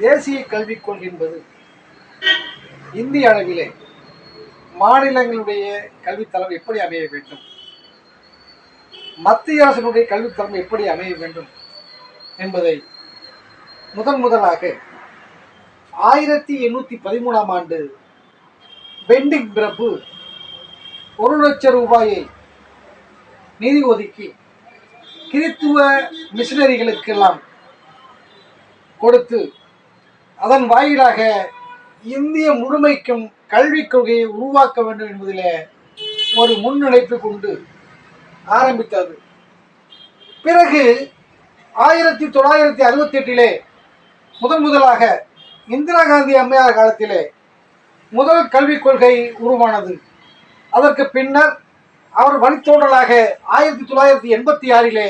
தேசிய கல்விக் கொள்கை என்பது இந்திய அளவிலே மாநிலங்களுடைய கல்வித்தளம் எப்படி அமைய வேண்டும்? மத்திய அரசினுடைய கல்வித்தளம் எப்படி அமைய வேண்டும் என்பதை முதன் முதலாக ஆயிரத்தி எண்ணூற்றி பதிமூணாம் ஆண்டு பெண்டிங் பிரபு ஒரு லட்சம் ரூபாயை நிதி ஒதுக்கி கிறித்துவ மிஷினரிகளுக்கெல்லாம் கொடுத்து அதன் வாயிலாக இந்திய முழுமைக்கும் கல்விக் கொள்கையை உருவாக்க வேண்டும் என்பதில் ஒரு முன்னிணைப்பு கொண்டு ஆரம்பித்தது. பிறகு ஆயிரத்தி தொள்ளாயிரத்தி அறுபத்தி எட்டிலே முதன் முதலாக இந்திரா காந்தி அம்மையார் காலத்திலே முதல் கல்விக் கொள்கை உருவானது. அதற்கு பின்னர் அவர் வழித்தோன்றலாக ஆயிரத்தி தொள்ளாயிரத்தி எண்பத்தி ஆறிலே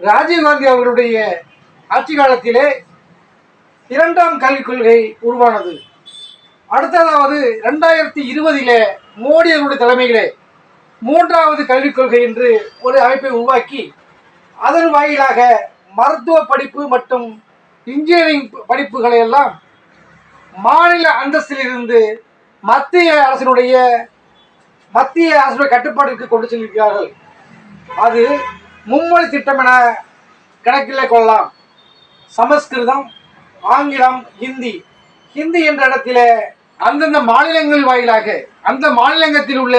ராஜீவ்காந்தி அவர்களுடைய ஆட்சி காலத்திலே இரண்டாம் கல்விக் கொள்கை உருவானது. அடுத்ததாவது ரெண்டாயிரத்தி இருபதிலே மோடி அவருடைய தலைமையிலே மூன்றாவது கல்விக் கொள்கை என்று ஒரு அமைப்பை உருவாக்கி அதன் வாயிலாக மருத்துவ படிப்பு மற்றும் இன்ஜினியரிங் படிப்புகளை எல்லாம் மாநில அந்தஸ்திலிருந்து மத்திய அரசினுடைய மத்திய அரசுடைய கட்டுப்பாட்டிற்கு கொண்டு செல்கிறார்கள். அது மும்மொழி திட்டம் என கணக்கிலே கொள்ளலாம். சமஸ்கிருதம் ஆங்கிலம் ஹிந்தி. ஹிந்தி என்ற இடத்திலே அந்தந்த மாநிலங்கள் வாயிலாக அந்த மாநிலங்கத்தில் உள்ள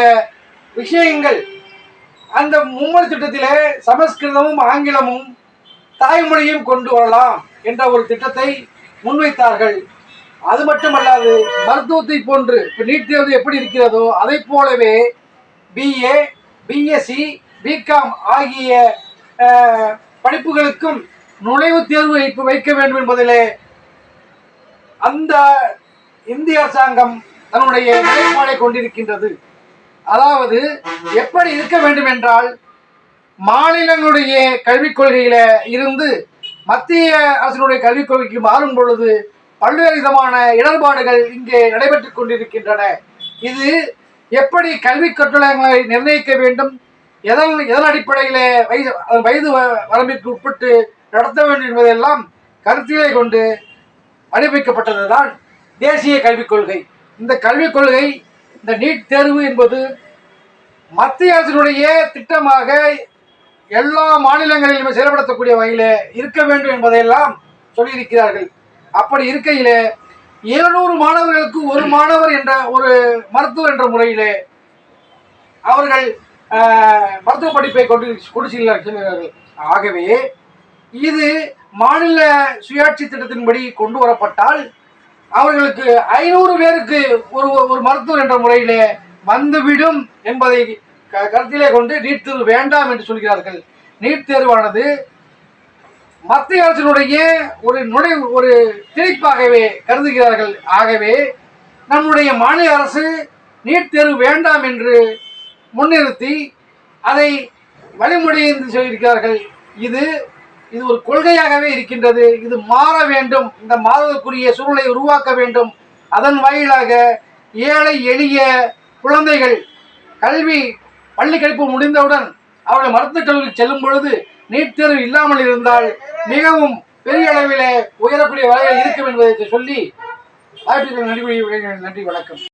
விஷயங்கள் அந்த மும்மொழி திட்டத்தில் சமஸ்கிருதமும் ஆங்கிலமும் தாய்மொழியும் கொண்டு வரலாம் என்ற ஒரு திட்டத்தை முன்வைத்தார்கள். அது மட்டுமல்லாது மருத்துவத்தை போன்று இப்போ நீட் தேர்வு எப்படி இருக்கிறதோ அதை போலவே பிஏ பிஎஸ்சி பிகாம் ஆகிய படிப்புகளுக்கும் நுழைவுத் தேர்வு வைக்க வேண்டும் என்பதிலே அந்த இந்திய அரசாங்கம் தன்னுடைய நிலைப்பாடை கொண்டிருக்கின்றது. அதாவது எப்படி இருக்க வேண்டும் என்றால் மாநிலங்களுடைய கல்விக் கொள்கையில இருந்து மத்திய அரசினுடைய கல்விக் கொள்கைக்கு மாறும் பொழுது பல்வேறு விதமான இடர்பாடுகள் இங்கே நடைபெற்றுக் கொண்டிருக்கின்றன. இது எப்படி கல்வி கட்டளங்களை நிர்ணயிக்க வேண்டும்? எதன் எதன் அடிப்படையில் வயது வயது வ- வரம்பிற்கு உட்பட்டு நடத்த வேண்டும் என்பதெல்லாம் கருத்திலே கொண்டு வடிவமைக்கப்பட்டதுதான் தேசிய கல்விக் கொள்கை. இந்த கல்விக் கொள்கை இந்த நீட் தேர்வு என்பது மத்திய அரசினுடைய திட்டமாக எல்லா மாநிலங்களிலுமே செயல்படுத்தக்கூடிய வகையில் இருக்க வேண்டும் என்பதையெல்லாம் சொல்லியிருக்கிறார்கள். அப்படி இருக்கையிலே இருநூறு மாணவர்களுக்கு ஒரு மாணவர் என்ற ஒரு மருத்துவர் என்ற முறையிலே அவர்கள் மருத்துவ படிப்பை கொண்டு கொண்டு செல்கிறார்கள் ஆகவே இது மாநில சுயாட்சி திட்டத்தின்படி கொண்டு வரப்பட்டால் அவர்களுக்கு ஐநூறு பேருக்கு ஒரு ஒரு மருத்துவர் என்ற முறையிலே வந்துவிடும் என்பதை க- கருத்திலே கொண்டு நீட் தேர்வு வேண்டாம் என்று சொல்கிறார்கள். நீட் தேர்வானது மத்திய அரசினுடைய ஒரு நுழை ஒரு திணிப்பாகவே கருதுகிறார்கள். ஆகவே நம்முடைய மாநில அரசு நீட் தேர்வு வேண்டாம் என்று முன்னிறுத்தி அதை வழிமுறை என்று சொல்லியிருக்கிறார்கள். இது இது ஒரு கொள்கையாகவே இருக்கின்றது. இது மாற வேண்டும். இந்த மாறுவதற்குரிய சூழ்நிலை உருவாக்க வேண்டும். அதன் வாயிலாக ஏழை எளிய குழந்தைகள் கல்வி பள்ளி கழிப்பு முடிந்தவுடன் அவர்கள் மருத்துவக் கல்லூரிக்கு செல்லும் பொழுது நீட் தேர்வு இல்லாமல் இருந்தால் மிகவும் பெரிய அளவிலே உயரக்கூடிய வகையில் இருக்கும் என்பதை சொல்லி வாய்ப்பு நன்றி நன்றி வணக்கம்.